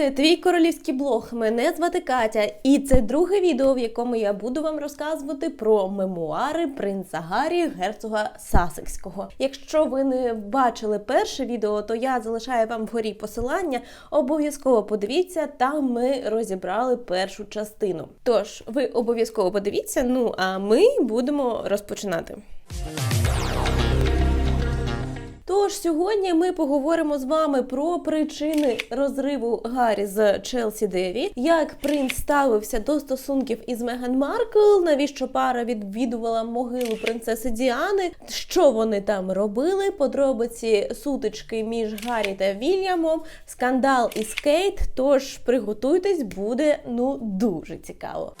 це твій королівський блог. Мене звати Катя, і це друге відео, в якому я буду вам розказувати про мемуари принца Гаррі, герцога Сасекського. Якщо ви не бачили перше відео, то я залишаю вам вгорі посилання. Обов'язково подивіться, там ми розібрали першу частину. Тож ви обов'язково подивіться. Ну а ми будемо розпочинати. Тож сьогодні ми поговоримо з вами про причини розриву Гаррі з Челсі Деві, як принц ставився до стосунків із Меган Маркл, навіщо пара відвідувала могилу принцеси Діани, що вони там робили, подробиці сутички між Гаррі та Вільямом, скандал із Кейт. Тож приготуйтесь, буде ну дуже цікаво.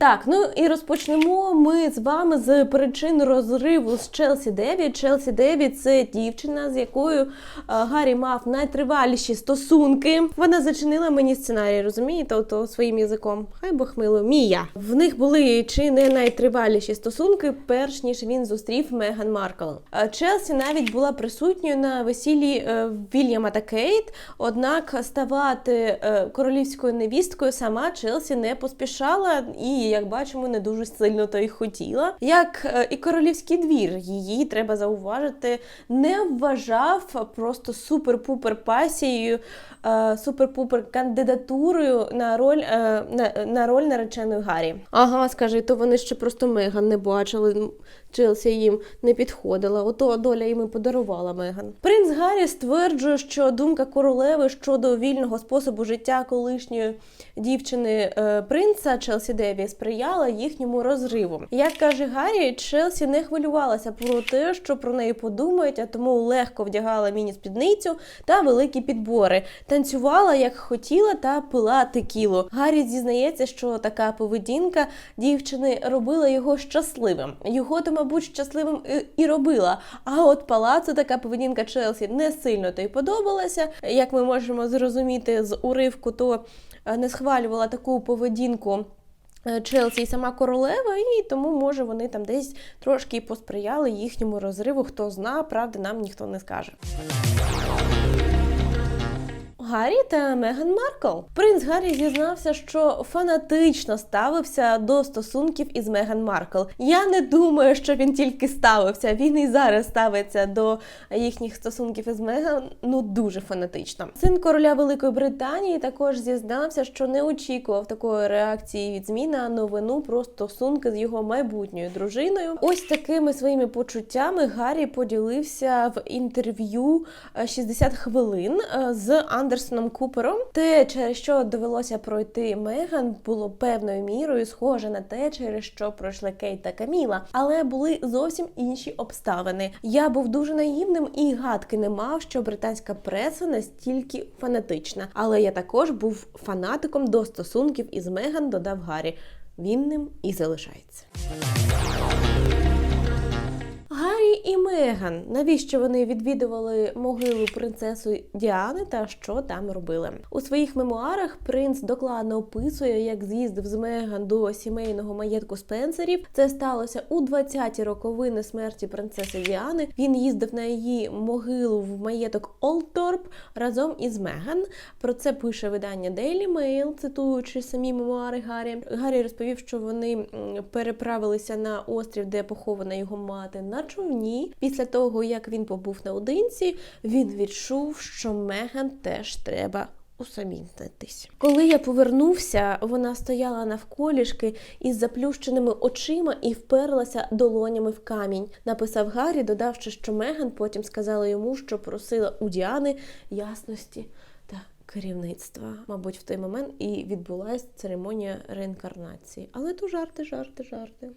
Так, ну і розпочнемо ми з вами з причин розриву з Челсі Деві. Челсі Деві це дівчина, з якою Гаррі мав найтриваліші стосунки. Вона зачинила мені сценарій, розумієте, ото своїм язиком. Хай Бог мило, Мія. В них були чи не найтриваліші стосунки, перш ніж він зустрів Меган Маркл. Челсі навіть була присутньою на весіллі е, Вільяма та Кейт. Однак ставати е, королівською невісткою сама Челсі не поспішала і як бачимо, не дуже сильно то й хотіла. Як е, і королівський двір, її треба зауважити, не вважав просто супер-пупер пасією, е, супер-пупер кандидатурою на роль е, на, на роль нареченої Гаррі. Ага, скажи, то вони ще просто мега не бачили. Челсі їм не підходила. Ото доля їм і подарувала Меган. Принц Гаррі стверджує, що думка королеви щодо вільного способу життя колишньої дівчини е, принца Челсі Деві сприяла їхньому розриву. Як каже Гаррі, Челсі не хвилювалася про те, що про неї подумають, а тому легко вдягала міні-спідницю та великі підбори, танцювала як хотіла та пила текілу. Гаррі зізнається, що така поведінка дівчини робила його щасливим. Його то, мабуть, щасливим і, і робила. А от палацу така поведінка Челсі не сильно то й подобалася. Як ми можемо зрозуміти з уривку, то е, не схвалювала таку поведінку. е, Челсі і сама королева, і тому, може, вони там десь трошки посприяли їхньому розриву. Хто зна, правда, нам ніхто не скаже. Гаррі та Меган Маркл. Принц Гаррі зізнався, що фанатично ставився до стосунків із Меган Маркл. Я не думаю, що він тільки ставився. Він і зараз ставиться до їхніх стосунків із Меган ну дуже фанатично. Син короля Великої Британії також зізнався, що не очікував такої реакції від ЗМІ на новину про стосунки з його майбутньою дружиною. Ось такими своїми почуттями Гаррі поділився в інтерв'ю е, 60 хвилин з Андерсоном Купером. Те, через що довелося пройти Меган, було певною мірою схоже на те, через що пройшли Кейт та Каміла, але були зовсім інші обставини. Я був дуже наївним і гадки не мав, що британська преса настільки фанатична. Але я також був фанатиком до стосунків із Меган, додав Гаррі. Він ним і залишається. Меган. Навіщо вони відвідували могилу принцеси Діани та що там робили? У своїх мемуарах принц докладно описує, як з'їздив з Меган до сімейного маєтку Спенсерів. Це сталося у 20-ті роковини смерті принцеси Діани. Він їздив на її могилу в маєток Олторп разом із Меган. Про це пише видання Daily Mail, цитуючи самі мемуари Гаррі. Гаррі розповів, що вони переправилися на острів, де похована його мати, на човні. Після того, як він побув наодинці, він відчув, що Меган теж треба. Усамітнитись. Коли я повернувся, вона стояла навколішки із заплющеними очима і вперлася долонями в камінь. Написав Гаррі, додавши, що Меган потім сказала йому, що просила у Діани ясності та керівництва. Мабуть, в той момент і відбулася церемонія реінкарнації. Але то жарти, жарти, жарти.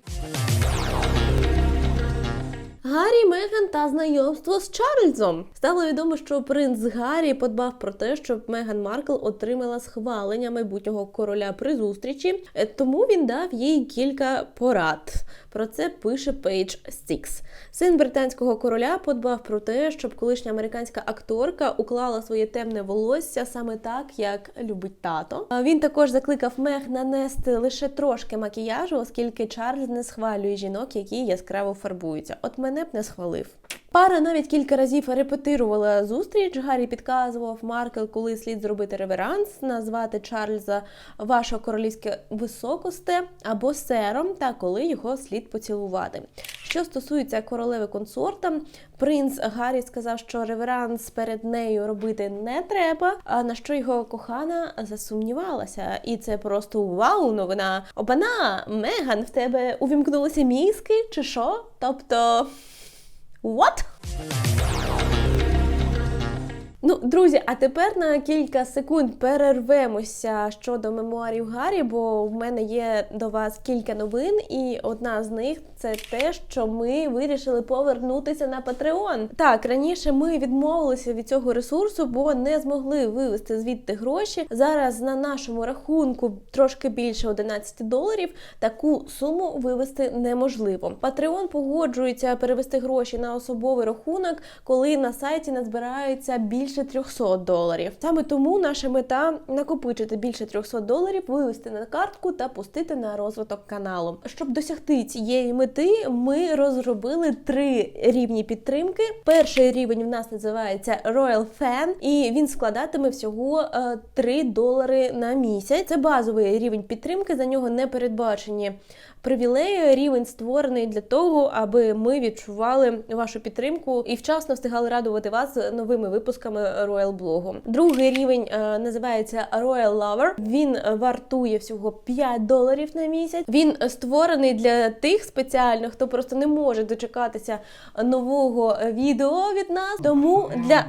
Гаррі, Меган та знайомство з Чарльзом. Стало відомо, що принц Гаррі подбав про те, щоб Меган Маркл отримала схвалення майбутнього короля при зустрічі, Е, тому він дав їй кілька порад. Про це пише Page Six. Син британського короля подбав про те, щоб колишня американська акторка уклала своє темне волосся саме так, як любить тато. Він також закликав Мег нанести лише трошки макіяжу, оскільки Чарльз не схвалює жінок, які яскраво фарбуються. От мене б не схвалив. Пара навіть кілька разів репетирувала зустріч. Гаррі підказував Маркл, коли слід зробити реверанс, назвати Чарльза ваша королівське високосте або сером, та коли його слід поцілувати. Що стосується королеви консорта, принц Гаррі сказав, що реверанс перед нею робити не треба. А на що його кохана засумнівалася, і це просто вау, новина. Обана, Меган, в тебе увімкнулися мізки, чи що? Тобто. What? Ну, друзі, а тепер на кілька секунд перервемося щодо мемуарів Гаррі, бо в мене є до вас кілька новин, і одна з них це те, що ми вирішили повернутися на Patreon. Так, раніше ми відмовилися від цього ресурсу, бо не змогли вивести звідти гроші. Зараз на нашому рахунку трошки більше 11 доларів. Таку суму вивести неможливо. Patreon погоджується перевести гроші на особовий рахунок, коли на сайті назбирається більше 300 доларів. Саме тому наша мета накопичити більше 300 доларів, вивести на картку та пустити на розвиток каналу. Щоб досягти цієї мети, ми розробили три рівні підтримки. Перший рівень в нас називається Royal Fan, і він складатиме всього е, 3 долари на місяць. Це базовий рівень підтримки. За нього не передбачені привілеї. Рівень створений для того, аби ми відчували вашу підтримку і вчасно встигали радувати вас новими випусками Royal блогу. Другий рівень е, називається Royal Lover. Він вартує всього 5 доларів на місяць. Він створений для тих спеціально, хто просто не може дочекатися нового відео від нас. Тому для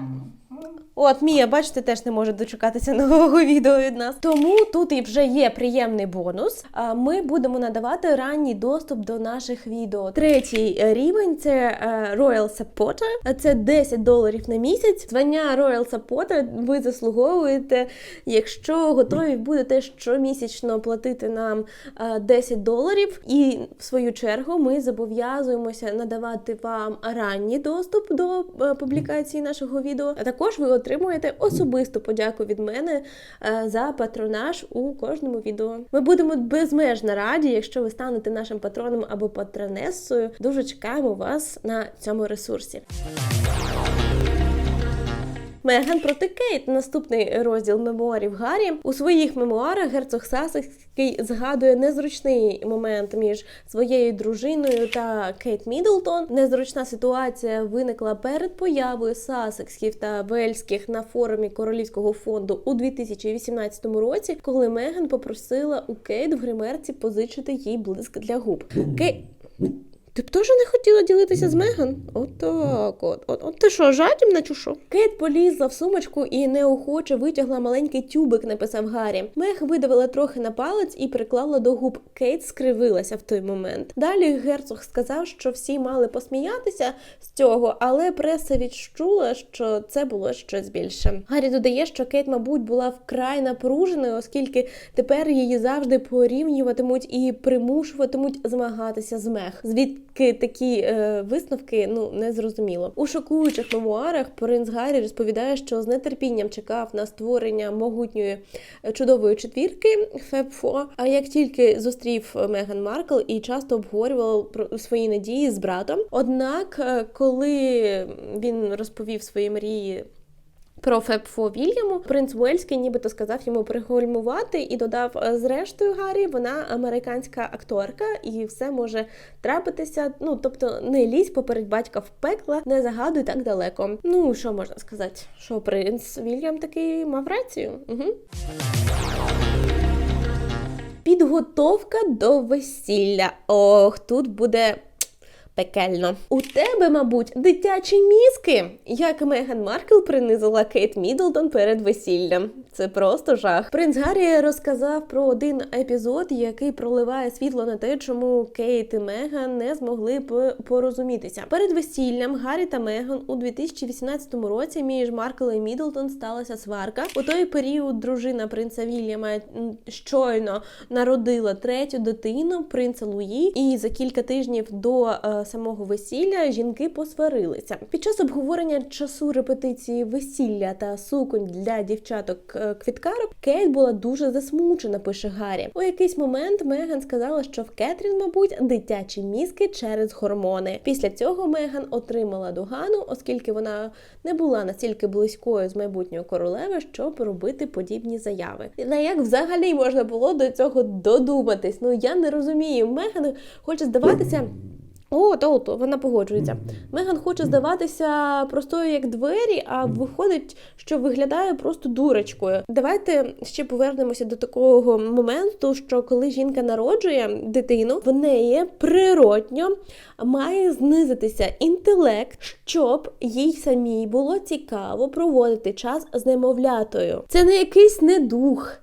От Мія, бачите, теж не може дочекатися нового відео від нас. Тому тут і вже є приємний бонус. Ми будемо надавати ранній доступ до наших відео. Третій рівень це е, Royal Supporter. Це 10 доларів на місяць. Звання Royal Supporter ви заслуговуєте, якщо готові будете щомісячно платити нам е, 10 доларів. І в свою чергу ми зобов'язуємося надавати вам ранній доступ до е, публікації нашого відео. А також ви отримуєте особисту подяку від мене е, за патронаж у кожному відео. Ми будемо безмежно раді, якщо ви станете нашим патроном або патронесою. Дуже чекаємо вас на цьому ресурсі. Меган проти Кейт. Наступний розділ мемуарів Гаррі. У своїх мемуарах герцог Сасекський згадує незручний момент між своєю дружиною та Кейт Мідлтон. Незручна ситуація виникла перед появою Сасекських та Вельських на форумі Королівського фонду у 2018 році, коли Меган попросила у Кейт в гримерці позичити їй блиск для губ. Кейт... Ти б теж не хотіла ділитися з Меган? Отак от. От, от ти що, жадібна чи що? Кейт полізла в сумочку і неохоче витягла маленький тюбик, написав Гаррі. Мег видавила трохи на палець і приклала до губ. Кейт скривилася в той момент. Далі герцог сказав, що всі мали посміятися з цього, але преса відчула, що це було щось більше. Гаррі додає, що Кейт, мабуть, була вкрай напруженою, оскільки тепер її завжди порівнюватимуть і примушуватимуть змагатися з мех. Звідки такі е, висновки ну не зрозуміло. У шокуючих мемуарах принц Гаррі розповідає, що з нетерпінням чекав на створення могутньої е, чудової четвірки Феб-4, А як тільки зустрів Меган Маркл і часто обговорював про свої надії з братом. Однак, е, коли він розповів свої мрії. Про Фебфо Вільяму принц Уельський нібито сказав йому пригольмувати і додав: «Е, зрештою, Гаррі, вона американська акторка, і все може трапитися. Ну тобто, не лізь поперед батька в пекла, не загадуй так далеко. Ну що можна сказати? Що принц Вільям таки мав рацію? Угу. Підготовка до весілля. Ох, тут буде пекельно. У тебе, мабуть, дитячі мізки, як Меган Маркл принизила Кейт Мідлтон перед весіллям. Це просто жах. Принц Гаррі розказав про один епізод, який проливає світло на те, чому Кейт і Меган не змогли б порозумітися. Перед весіллям Гаррі та Меган у 2018 році між Маркл і Мідлтон сталася сварка. У той період дружина принца Вільяма щойно народила третю дитину принца Луї, і за кілька тижнів до е, самого весілля жінки посварилися. Під час обговорення часу репетиції весілля та суконь для дівчаток е, квіткарок Кейт була дуже засмучена, пише Гаррі. У якийсь момент Меган сказала, що в Кетрін, мабуть, дитячі мізки через гормони. Після цього Меган отримала догану, оскільки вона не була настільки близькою з майбутньою королевою, щоб робити подібні заяви. На як взагалі можна було до цього додуматись? Ну я не розумію. Меган хоче здаватися. О, то, то вона погоджується. Меган хоче здаватися простою як двері, а виходить, що виглядає просто дурочкою. Давайте ще повернемося до такого моменту, що коли жінка народжує дитину, в неї природньо має знизитися інтелект, щоб їй самій було цікаво проводити час з немовлятою. Це не якийсь недух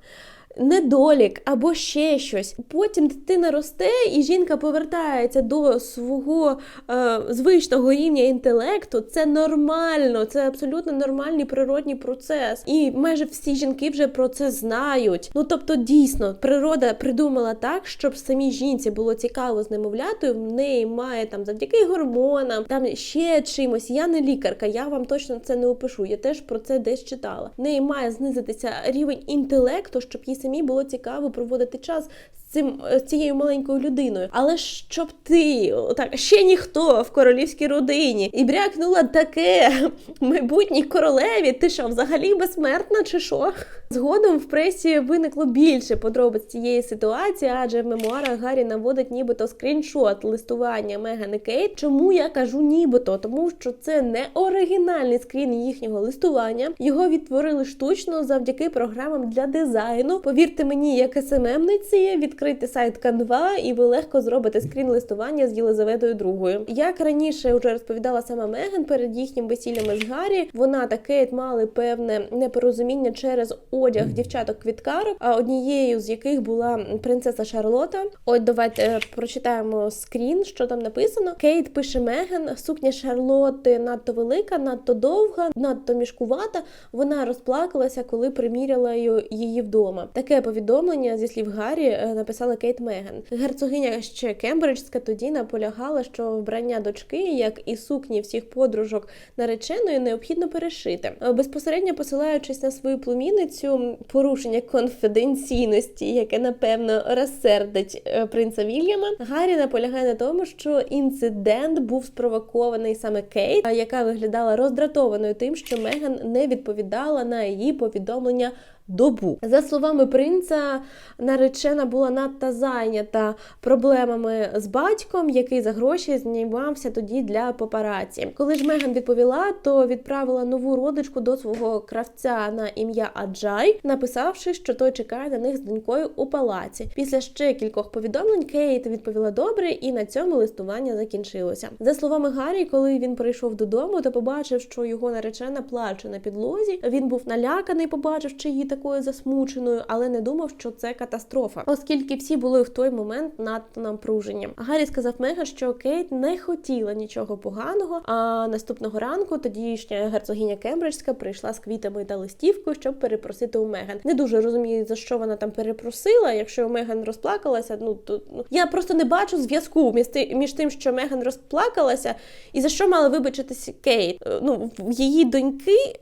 недолік або ще щось. Потім дитина росте, і жінка повертається до свого е, звичного рівня інтелекту. Це нормально, це абсолютно нормальний природній процес. І майже всі жінки вже про це знають. Ну тобто, дійсно, природа придумала так, щоб самій жінці було цікаво з немовлятою. В неї має там завдяки гормонам, там ще чимось. Я не лікарка, я вам точно це не опишу. Я теж про це десь читала. В неї має знизитися рівень інтелекту, щоб їй самі було цікаво проводити час цим з цією маленькою людиною. Але щоб ти так ще ніхто в королівській родині і брякнула таке майбутній королеві, ти що, взагалі безсмертна чи що? Згодом в пресі виникло більше подробиць цієї ситуації, адже в мемуарах Гаррі наводить нібито скріншот листування Меган і Кейт. Чому я кажу нібито? Тому що це не оригінальний скрін їхнього листування. Його відтворили штучно завдяки програмам для дизайну. Повірте мені, як СММниці, відкрити сайт Canva і ви легко зробите скрін листування з Єлизаветою II. Як раніше вже розповідала сама Меган перед їхнім весіллями з Гаррі, вона та Кейт мали певне непорозуміння через одяг дівчаток квіткарок, а однією з яких була принцеса Шарлота. От давайте прочитаємо скрін, що там написано. Кейт пише Меган, сукня Шарлоти надто велика, надто довга, надто мішкувата. Вона розплакалася, коли приміряла її вдома. Таке повідомлення зі слів Гаррі е, написала Кейт Меган. Герцогиня ще Кембриджська тоді наполягала, що вбрання дочки, як і сукні всіх подружок нареченої, необхідно перешити. Безпосередньо посилаючись на свою племінницю, порушення конфіденційності, яке напевно розсердить е, принца Вільяма, Гаррі наполягає на тому, що інцидент був спровокований саме Кейт, яка виглядала роздратованою тим, що Меган не відповідала на її повідомлення добу. За словами принца, наречена була надто зайнята проблемами з батьком, який за гроші знімався тоді для папараці. Коли ж Меган відповіла, то відправила нову родичку до свого кравця на ім'я Аджай, написавши, що той чекає на них з донькою у палаці. Після ще кількох повідомлень Кейт відповіла добре, і на цьому листування закінчилося. За словами Гаррі, коли він прийшов додому, то побачив, що його наречена плаче на підлозі. Він був наляканий, побачив, що її такою засмученою, але не думав, що це катастрофа, оскільки всі були в той момент надто напружені. Гаррі сказав Меган, що Кейт не хотіла нічого поганого. А наступного ранку тодішня герцогиня Кембриджська прийшла з квітами та листівкою, щоб перепросити у Меган. Не дуже розумію, за що вона там перепросила. Якщо Меган розплакалася, ну то ну я просто не бачу зв'язку між, тим, що Меган розплакалася, і за що мала вибачитися Кейт. Е, Ну її доньки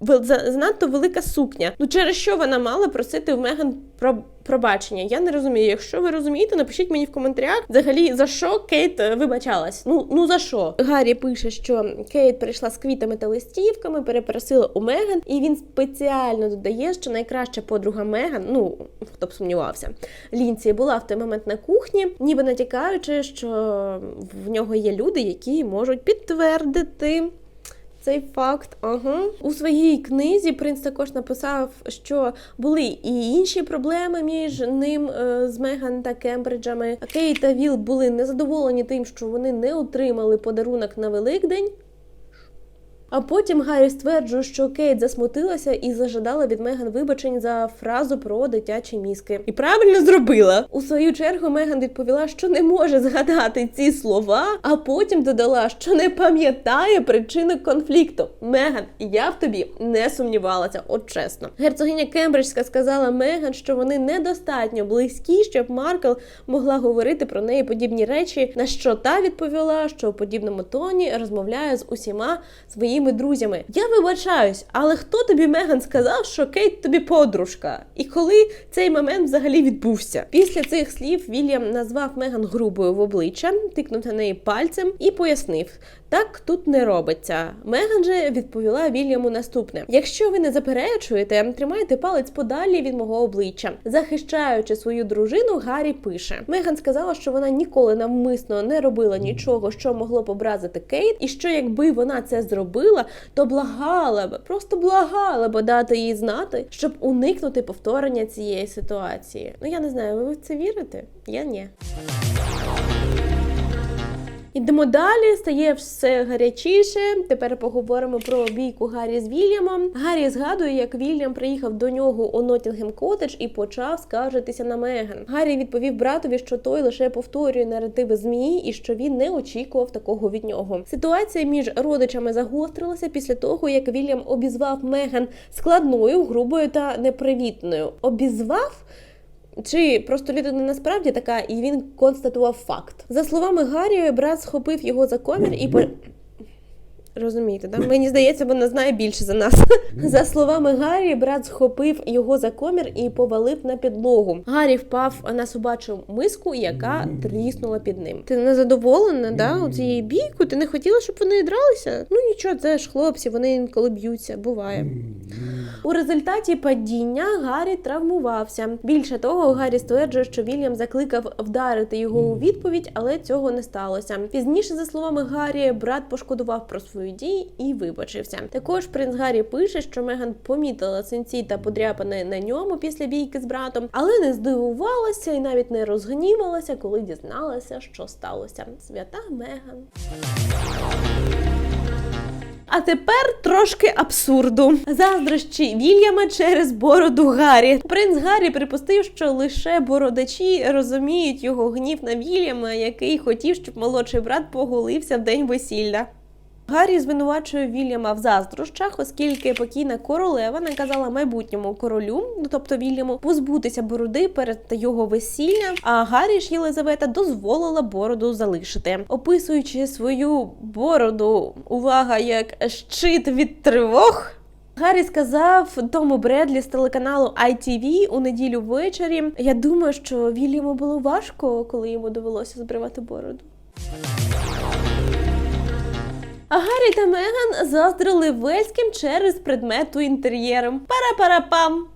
занадто велика сукня. Ну через що вона мала просити в Меган про пробачення? Я не розумію. Якщо ви розумієте, напишіть мені в коментарях взагалі за що Кейт е, вибачалась. Ну ну за що? Гаррі пише, що Кейт прийшла з квітами та листівками, перепросила у Меган, і він спеціально додає, що найкраща подруга Меган, ну хто б сумнівався, Лінці була в той момент на кухні, ніби натякаючи, що в нього є люди, які можуть підтвердити. Цей факт, ага. У своїй книзі принц також написав, що були і інші проблеми між ним е, з Меган та Кембриджами. Кейт та Віл були незадоволені тим, що вони не отримали подарунок на Великдень. А потім Гаррі стверджує, що Кейт засмутилася і зажадала від Меган вибачень за фразу про дитячі мізки. І правильно зробила. У свою чергу Меган відповіла, що не може згадати ці слова, а потім додала, що не пам'ятає причини конфлікту. Меган, я в тобі не сумнівалася, от чесно. Герцогиня Кембриджська сказала Меган, що вони недостатньо близькі, щоб Маркл могла говорити про неї подібні речі. На що та відповіла, що у подібному тоні розмовляє з усіма своїми друзями. Я вибачаюсь, але хто тобі Меган сказав, що Кейт тобі подружка? І коли цей момент взагалі відбувся? Після цих слів Вільям назвав Меган грубою в обличчя, тикнув на неї пальцем і пояснив. Так тут не робиться. Меган же відповіла Вільяму наступне: якщо ви не заперечуєте, тримайте палець подалі від мого обличчя. Захищаючи свою дружину, Гаррі пише: Меган сказала, що вона ніколи навмисно не робила нічого, що могло б образити Кейт, і що якби вона це зробила, то благала б, просто благала б дати їй знати, щоб уникнути повторення цієї ситуації. Ну я не знаю, ви в це вірите? Я ні. Ідемо далі, стає все гарячіше. Тепер поговоримо про бійку Гаррі з Вільямом. Гаррі згадує, як Вільям приїхав до нього у Нотінгем Котедж і почав скаржитися на Меган. Гаррі відповів братові, що той лише повторює наративи змії і що він не очікував такого від нього. Ситуація між родичами загострилася після того, як Вільям обізвав Меган складною, грубою та непривітною. Обізвав. Чи просто людина насправді така, і він констатував факт. За словами Гаррі, брат схопив його за комір і по. Розумієте, да? Мені здається, вона знає більше за нас. За словами Гаррі, брат схопив його за комір і повалив на підлогу. Гаррі впав на собачу миску, яка тріснула під ним. Ти не задоволена, да? У цієї бійку? Ти не хотіла, щоб вони дралися? Ну нічого, це ж хлопці, вони інколи б'ються, буває. У результаті падіння Гаррі травмувався. Більше того, Гаррі стверджує, що Вільям закликав вдарити його у відповідь, але цього не сталося. Пізніше, за словами Гаррі, брат пошкодував про свої дії і вибачився. Також принц Гаррі пише, що Меган помітила синці та подряпини на ньому після бійки з братом, але не здивувалася і навіть не розгнівалася, коли дізналася, що сталося. Свята Меган. А тепер трошки абсурду. Заздрощі Вільяма через бороду Гаррі. Принц Гаррі припустив, що лише бородачі розуміють його гнів на Вільяма, який хотів, щоб молодший брат поголився в день весілля. Гаррі звинувачує Вільяма в заздрощах, оскільки покійна королева наказала майбутньому королю, ну тобто Вільяму, позбутися бороди перед його весіллям. А Гаррі ж Єлизавета дозволила бороду залишити, описуючи свою бороду, увага, як щит від тривог. Гаррі сказав Тому Бредлі з телеканалу ITV у неділю ввечері. Я думаю, що Вільяму було важко, коли йому довелося збривати бороду. А Гаррі та Меган заздрили Вельським через предмету інтер'єром. Пара-пара-пам!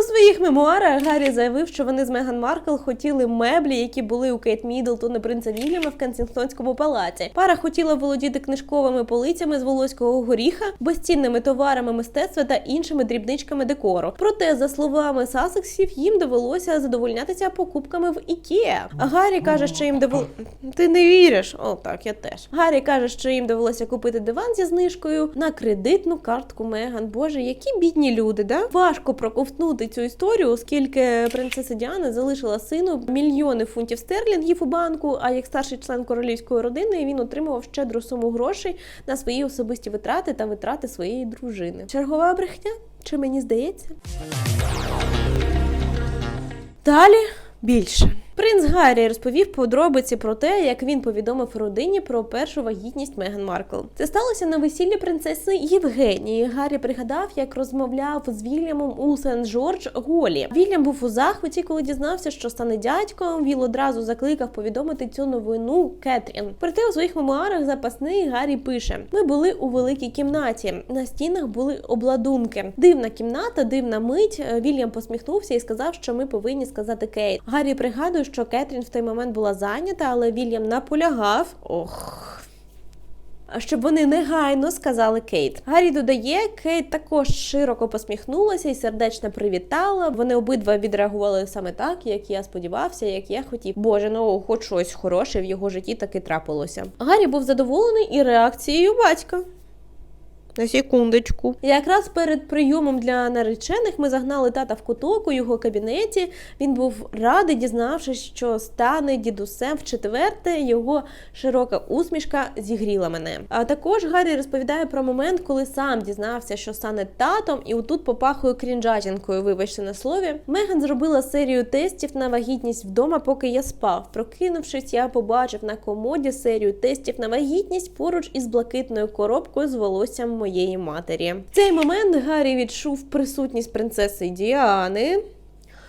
У своїх мемуарах Гаррі заявив, що вони з Меган Маркл хотіли меблі, які були у Кейт Міддлтон і принца Вільяма в Кенсінгтонському палаці. Пара хотіла володіти книжковими полицями з волоського горіха, безцінними товарами мистецтва та іншими дрібничками декору. Проте, за словами Сасексів, їм довелося задовольнятися покупками в Ікеа. Гаррі каже, що їм довелося... Ти не віриш? О, так, я теж. Гаррі каже, що їм довелося купити диван зі знижкою на кредитну картку Меган. Боже, які бідні люди, да? Важко проковтнути цю історію, оскільки принцеса Діана залишила сину мільйони фунтів стерлінгів у банку. А як старший член королівської родини він отримував щедру суму грошей на свої особисті витрати та витрати своєї дружини. Чергова брехня? Чи мені здається? Далі більше. Принц Гаррі розповів подробиці про те, як він повідомив родині про першу вагітність Меган Маркл. Це сталося на весіллі принцеси Євгенії. Гаррі пригадав, як розмовляв з Вільямом у сент Джордж Голі. Вільям був у захваті, коли дізнався, що стане дядьком. Він одразу закликав повідомити цю новину Кетрін. Проте у своїх мемуарах запасний Гаррі пише: ми були у великій кімнаті. На стінах були обладунки. Дивна кімната, дивна мить. Вільям посміхнувся і сказав, що ми повинні сказати Кейт. Гаррі пригадує, що Кетрін в той момент була зайнята, але Вільям наполягав. Ох. Щоб вони негайно сказали Кейт. Гаррі додає, Кейт також широко посміхнулася і сердечно привітала. Вони обидва відреагували саме так, як я сподівався, як я хотів. Боже, ну хоч щось хороше в його житті таки трапилося. Гаррі був задоволений і реакцією батька. На секундочку. Якраз перед прийомом для наречених ми загнали тата в куток у його кабінеті. Він був радий, дізнавшись, що стане дідусем в четверте. Його широка усмішка зігріла мене. А також Гаррі розповідає про момент, коли сам дізнався, що стане татом, і отут попахує крінжатінкою. Вибачте на слові. Меган зробила серію тестів на вагітність вдома, поки я спав. Прокинувшись, я побачив на комоді серію тестів на вагітність поруч із блакитною коробкою з волоссям моєї матері. В цей момент Гаррі відчув присутність принцеси Діани.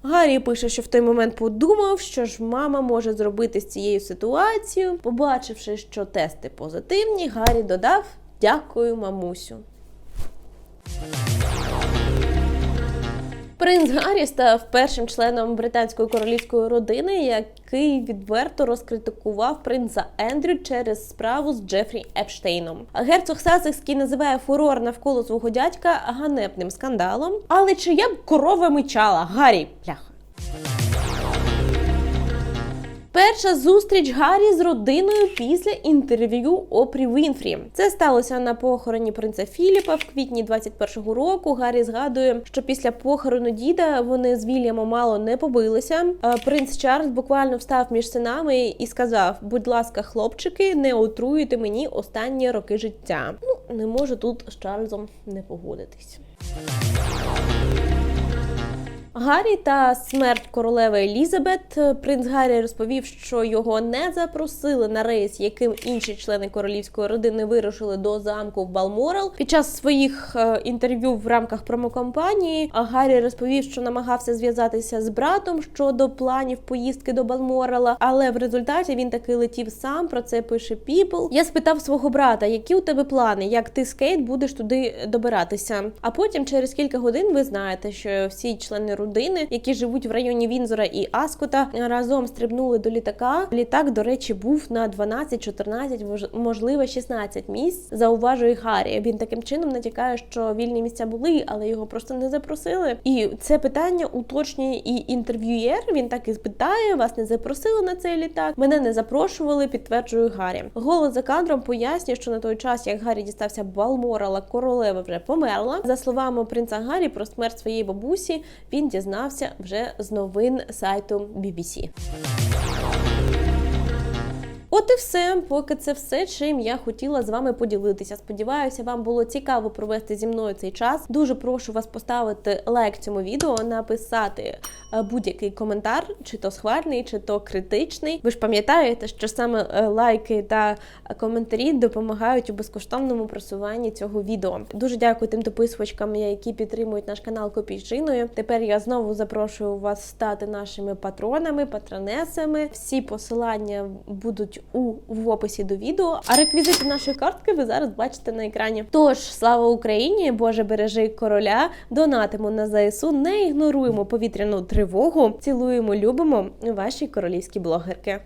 Гаррі пише, що в той момент подумав, що ж мама може зробити з цією ситуацією. Побачивши, що тести позитивні, Гаррі додав Дякую, мамусю. Принц Гаррі став першим членом британської королівської родини, який відверто розкритикував принца Ендрю через справу з Джефрі Епштейном. Герцог Сасекський називає фурор навколо свого дядька ганебним скандалом. Але чия б корова мичала? Гаррі, пляха. Перша зустріч Гаррі з родиною після інтерв'ю Опрі Вінфрі. Це сталося на похороні принца Філіпа в квітні 21-го року. Гаррі згадує, що після похорону діда вони з Вільямом мало не побилися. Принц Чарльз буквально встав між синами і сказав: будь ласка, хлопчики, не отруюйте мені останні роки життя. Ну не можу тут з Чарльзом не погодитись. Гаррі та смерть королеви Елізабет. Принц Гаррі розповів, що його не запросили на рейс, яким інші члени королівської родини вирушили до замку в Балморал. Під час своїх е, інтерв'ю в рамках промокампанії Гаррі розповів, що намагався зв'язатися з братом щодо планів поїздки до Балморала, але в результаті він таки летів сам. Про це пише People. Я спитав свого брата, які у тебе плани, як ти скейт будеш туди добиратися. А потім, через кілька годин, ви знаєте, що всі члени родини, які живуть в районі Вінзора і Аскота, разом стрибнули до літака. Літак, до речі, був на 12, 14, мож- можливо, 16 місць. Зауважує Гаррі. Він таким чином натякає, що вільні місця були, але його просто не запросили. І це питання уточнює і інтерв'юєр. Він так і спитає: вас не запросили на цей літак. Мене не запрошували, підтверджує Гаррі. Голос за кадром пояснює, що на той час, як Гаррі дістався Балморала, королева вже померла. За словами принца Гаррі про смерть своєї бабусі, він дізнався вже з новин сайту BBC. От і все. Поки це все, чим я хотіла з вами поділитися. Сподіваюся, вам було цікаво провести зі мною цей час. Дуже прошу вас поставити лайк цьому відео, написати е, будь-який коментар, чи то схвальний, чи то критичний. Ви ж пам'ятаєте, що саме е, лайки та коментарі допомагають у безкоштовному просуванні цього відео. Дуже дякую тим дописувачкам, які підтримують наш канал Копійчиною. Тепер я знову запрошую вас стати нашими патронами, патронесами. Всі посилання будуть у в описі до відео. А реквізити нашої картки ви зараз бачите на екрані. Тож слава Україні! Боже бережи короля! Донатимо на ЗСУ, не ігноруємо повітряну тривогу. Цілуємо, любимо ваші королівські блогерки.